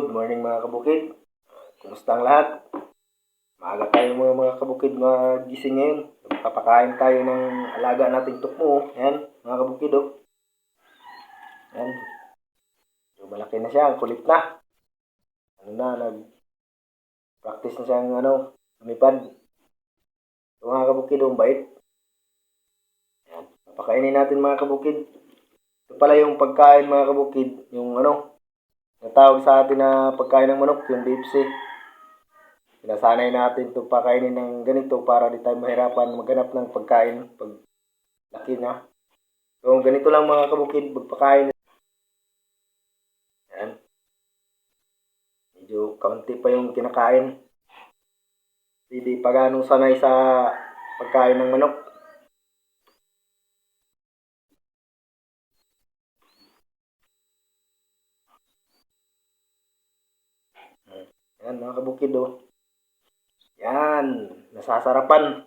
Good morning mga kabukid. Kumusta ang lahat? Maaga tayo mga mga kabukid magising ngayon. Papakain tayo ng alaga nating tukmo. Ayan, mga kabukid oh. Ayan. So, malaki na siya, ang kulit na. Ano na, nag practice na siyang ano, lumipad. So, mga kabukid oh, ang bait. Ayan, papakainin natin mga kabukid. Ito pala yung pagkain mga kabukid, yung ano, natawag sa atin na pagkain ng manok, yung dipsy. Sinasanay natin ito pakainin ng ganito para di tayo mahirapan maghanap ng pagkain pag laki na. So, ganito lang mga kabukid, magpakain. Yan. Medyo kaunti pa yung kinakain. Hindi pa ganong sanay sa pagkain ng manok. Yan mga kabukid oh. Yan, nasasarapan.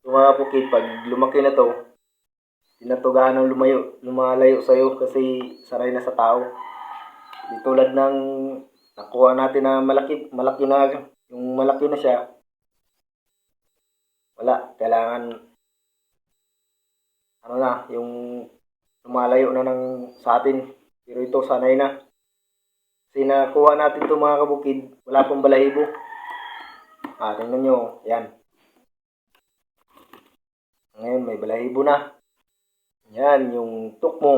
Yung mga kabukid, pag lumaki na to, to gaano lumayo, lumalayo sa'yo kasi sanay na sa tao. Di tulad ng nakuha natin na malaki, malaki na, yung malaki na siya, wala, kailangan, ano na, yung lumalayo na ng sa atin. Pero ito, sanay na. Kasi nakuha natin itong mga kabukid, wala pong balahibo. Ah, tingnan nyo, yan. Ngayon, may balahibo na. Yan, yung tukmo.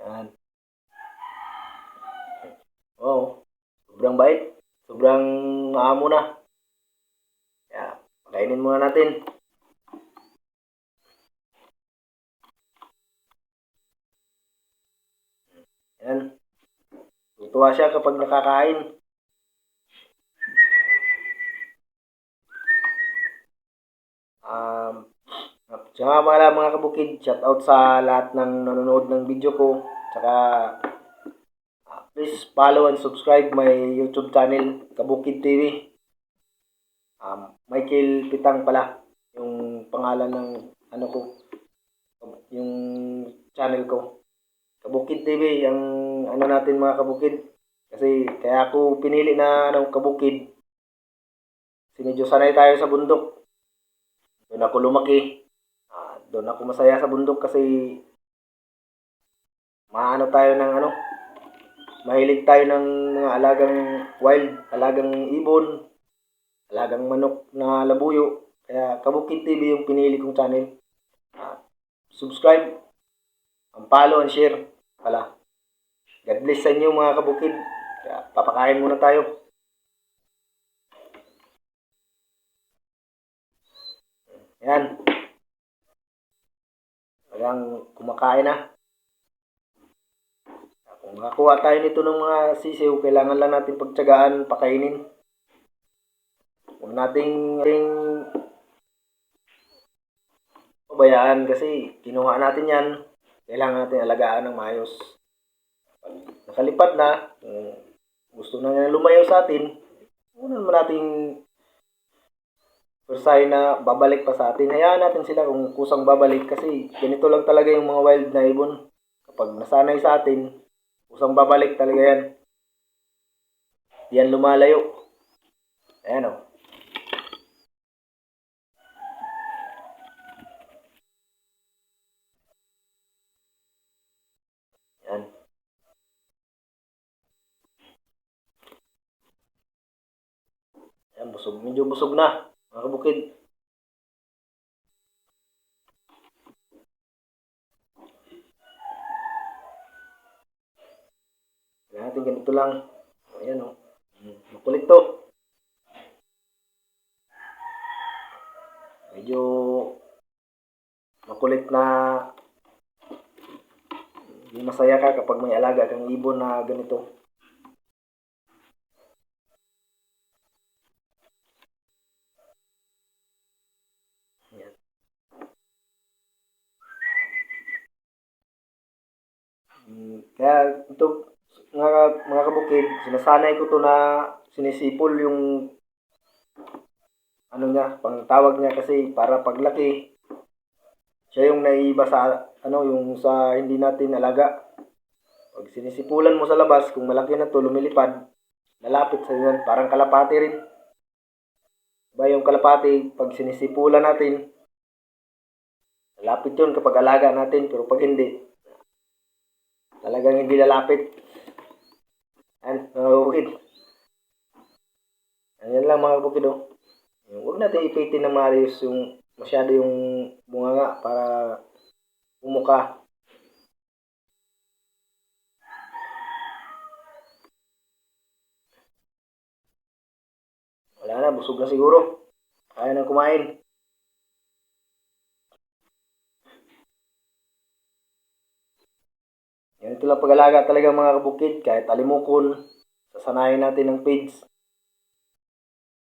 Yan. Oh, sobrang bait. Sobrang maamo na. Yan, pakainin muna natin. Yan. Tutuwa siya kapag nakakain. Um, siya nga pala mga kabukid, shout out sa lahat ng nanonood ng video ko. Tsaka, ah, please follow and subscribe my YouTube channel, Kabukid TV. Um, Michael Pitang pala, yung pangalan ng ano ko, yung channel ko. Kabukid TV, ang ano natin mga kabukid. Kasi kaya ako pinili na ano, kabukid. Kasi medyo sanay tayo sa bundok. Doon ako lumaki. Ah, doon ako masaya sa bundok kasi maano tayo ng ano, mahilig tayo ng mga alagang wild, alagang ibon, alagang manok na labuyo. Kaya Kabukid TV yung pinili kong channel. Ah, subscribe, ang follow and share pala. God bless sa inyo mga kabukid. Papakain muna tayo. Yan. Hanggang kumakain na. Kung makakuha tayo nito ng mga sisiw, kailangan lang natin pagtsagaan, pakainin. Huwag nating, nating pabayaan kasi kinuha natin yan. Kailangan natin alagaan ng maayos. Nakalipad na, kung gusto na niya lumayo sa atin, huwag naman nating Persay na babalik pa sa atin. Hayaan natin sila kung kusang babalik kasi ganito lang talaga yung mga wild na ibon. Kapag nasanay sa atin, kusang babalik talaga yan. Yan lumalayo. Ayan o. Yan. Yan, busog. Medyo busog na. Mga kabukid. Kaya natin ganito lang. Ayan o. Hmm, Makulit to. Medyo makulit na hindi masaya ka kapag may alaga kang ibon na ganito. Ayan. Mm, Kaya ito, mga, mga kabukid, sinasanay ko to na sinisipol yung ano niya, pang tawag niya kasi para paglaki, siya yung naiiba sa, ano, yung sa hindi natin alaga. Pag sinisipulan mo sa labas, kung malaki na to, lumilipad, lalapit sa yan. Parang kalapati rin. Diba yung kalapati, pag sinisipulan natin, lalapit yun kapag alaga natin. Pero pag hindi, talagang hindi lalapit. Yan, mga bukid. Ayan lang mga bukid oh. Huwag natin ipitin na maayos yung masyado yung bunganga para umuka. Wala na, busog na siguro. Kaya na kumain. Ganito lang pag-alaga talaga mga kabukid. Kahit alimukon, sasanayin natin ng pigs.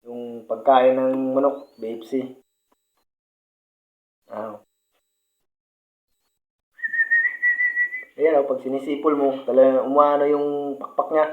Yung pagkain ng manok, BFC. Ah. Ayan o, pag sinisipol mo, talagang umano yung pakpak niya.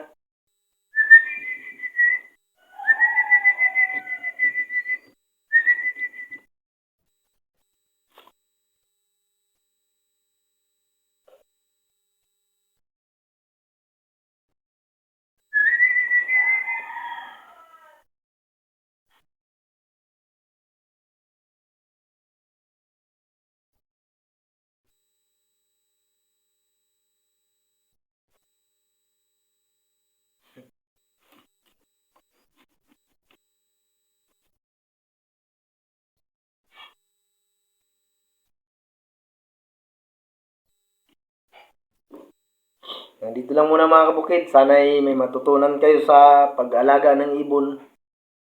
Nandito lang muna mga kabukid. Sana'y may matutunan kayo sa pag-alaga ng ibon.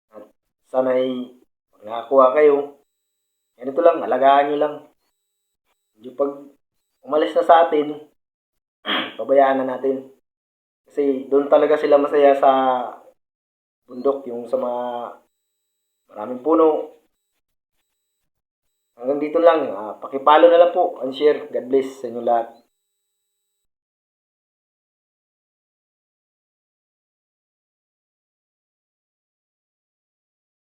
At sana'y pag nakakuha kayo, ganito lang, alagaan nyo lang. Yung pag umalis na sa atin, pabayaan na natin. Kasi doon talaga sila masaya sa bundok, yung sa mga maraming puno. Hanggang dito lang. Ah, pakipalo na lang po and share. God bless sa inyo lahat.